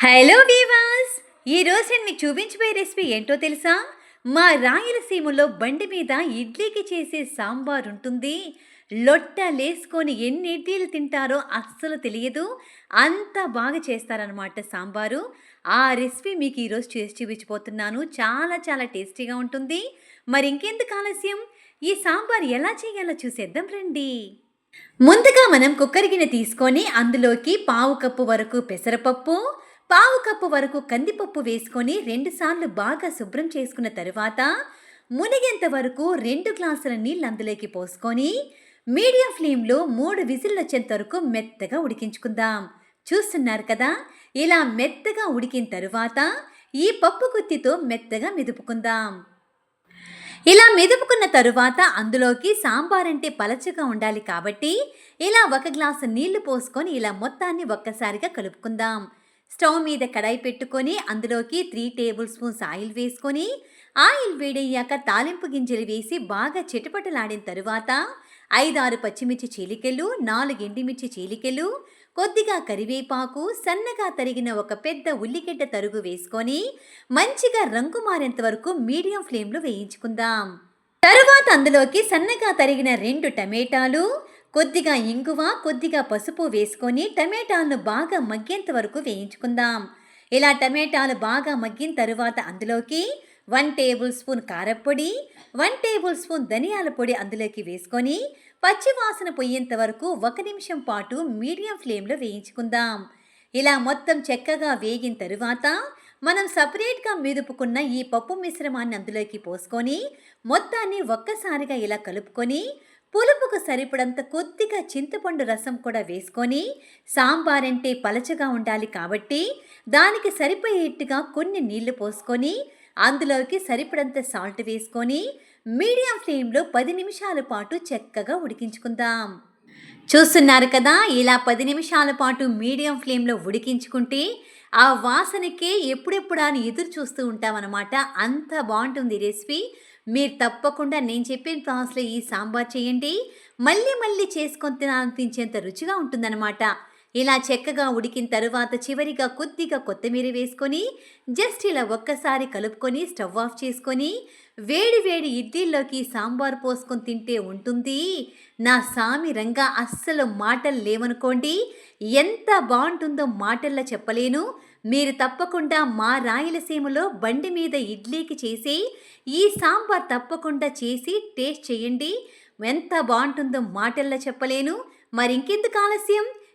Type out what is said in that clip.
Hello వీవాస్ ఈరోజు నేను మీకు చూపించబోయే రెసిపీ ఏంటో తెలుసా? మా రాయలసీమలో బండి మీద ఇడ్లీకి చేసే సాంబార్ ఉంటుంది. లొట్ట లేసుకొని ఎన్ని ఇడ్లీలు తింటారో అస్సలు తెలియదు. అంత బాగా చేస్తారనమాట సాంబారు. ఆ రెసిపీ మీకు ఈరోజు చేసి చూపించబోతున్నాను. చాలా చాలా టేస్టీగా ఉంటుంది. మరి ఇంకెందుకు ఆలస్యం? ఈ సాంబార్ ఎలా చేయాలో చూసేద్దాం రండి. ముందుగా మనం కుక్కర్ గిన్నె తీసుకొని అందులోకి పావు కప్పు వరకు పెసరపప్పు పావు కప్పు వరకు కందిపప్పు వేసుకొని రెండుసార్లు బాగా శుభ్రం చేసుకున్న తరువాత మునిగేంత వరకు రెండు గ్లాసుల నీళ్ళు అందులోకి పోసుకొని మీడియం ఫ్లేమ్లో మూడు విజిల్లు వచ్చేంత వరకు మెత్తగా ఉడికించుకుందాం. చూస్తున్నారు కదా? ఇలా మెత్తగా ఉడికిన తరువాత ఈ పప్పు గుత్తితో మెత్తగా మెదుపుకుందాం. ఇలా మెదుపుకున్న తరువాత అందులోకి సాంబార్ అంటే పలచగా ఉండాలి కాబట్టి ఇలా ఒక గ్లాసు నీళ్ళు పోసుకొని ఇలా మొత్తాన్ని ఒక్కసారిగా కలుపుకుందాం. స్టవ్ మీద కడాయి పెట్టుకొని అందులోకి త్రీ టేబుల్ స్పూన్స్ ఆయిల్ వేసుకొని ఆయిల్ వేడయ్యాక తాలింపు గింజలు వేసి బాగా చిటపటలాడిన తరువాత ఐదారు పచ్చిమిర్చి చీలికలు నాలుగు ఎండిమిర్చి చీలికలు కొద్దిగా కరివేపాకు సన్నగా తరిగిన ఒక పెద్ద ఉల్లిగడ్డ తరుగు వేసుకొని మంచిగా రంగు మారేంత వరకు మీడియం ఫ్లేమ్లో వేయించుకుందాం. తరువాత అందులోకి సన్నగా తరిగిన రెండు టమేటాలు కొద్దిగా ఇంగువ కొద్దిగా పసుపు వేసుకొని టమేటాలను బాగా మగ్గేంత వరకు వేయించుకుందాం. ఇలా టమేటాలు బాగా మగ్గిన తరువాత అందులోకి వన్ టేబుల్ స్పూన్ కారప్పొడి వన్ టేబుల్ స్పూన్ ధనియాల పొడి అందులోకి వేసుకొని పచ్చివాసన పొయ్యేంత పోయేంత వరకు ఒక నిమిషం పాటు మీడియం ఫ్లేమ్లో వేయించుకుందాం. ఇలా మొత్తం చక్కగా వేగిన తరువాత మనం సపరేట్గా మెదుపుకున్న ఈ పప్పు మిశ్రమాన్ని అందులోకి పోసుకొని మొత్తాన్ని ఒక్కసారిగా ఇలా కలుపుకొని పులుపుకు సరిపడంత కొద్దిగా చింతపండు రసం కూడా వేసుకొని సాంబార్ అంటే పలచగా ఉండాలి కాబట్టి దానికి సరిపోయేట్టుగా కొన్ని నీళ్ళు పోసుకొని అందులోకి సరిపడంత సాల్ట్ వేసుకొని మీడియం ఫ్లేమ్లో పది నిమిషాల పాటు చక్కగా ఉడికించుకుందాం. చూస్తున్నారు కదా ఇలా పది నిమిషాల పాటు మీడియం ఫ్లేమ్లో ఉడికించుకుంటే ఆ వాసనకే ఎప్పుడెప్పుడు అని ఎదురు చూస్తూ ఉంటామన్నమాట. అంత బాగుంటుంది రెసిపీ. మీరు తప్పకుండా నేను చెప్పిన ప్రాసెస్లో ఈ సాంబార్ చేయండి. మళ్ళీ మళ్ళీ చేసుకొని తినాలనిపించేంత రుచిగా ఉంటుందన్నమాట. ఇలా చెక్కగా ఉడికిన తరువాత చివరిగా కొద్దిగా కొత్తిమీర వేసుకొని జస్ట్ ఇలా ఒక్కసారి కలుపుకొని స్టవ్ ఆఫ్ చేసుకొని వేడి వేడి ఇడ్లీల్లోకి సాంబార్ పోసుకొని తింటే ఉంటుంది. నా సామి రంగా అస్సలు మాటలు లేవనుకోండి. ఎంత బాగుంటుందో మాటల్లో చెప్పలేను. మీరు తప్పకుండా మా రాయలసీమలో బండి మీద ఇడ్లీకి చేసి ఈ సాంబార్ తప్పకుండా చేసి టేస్ట్ చేయండి. ఎంత బాగుంటుందో మాటల్లో చెప్పలేను. మరి ఇంకెందుకు ఆలస్యం?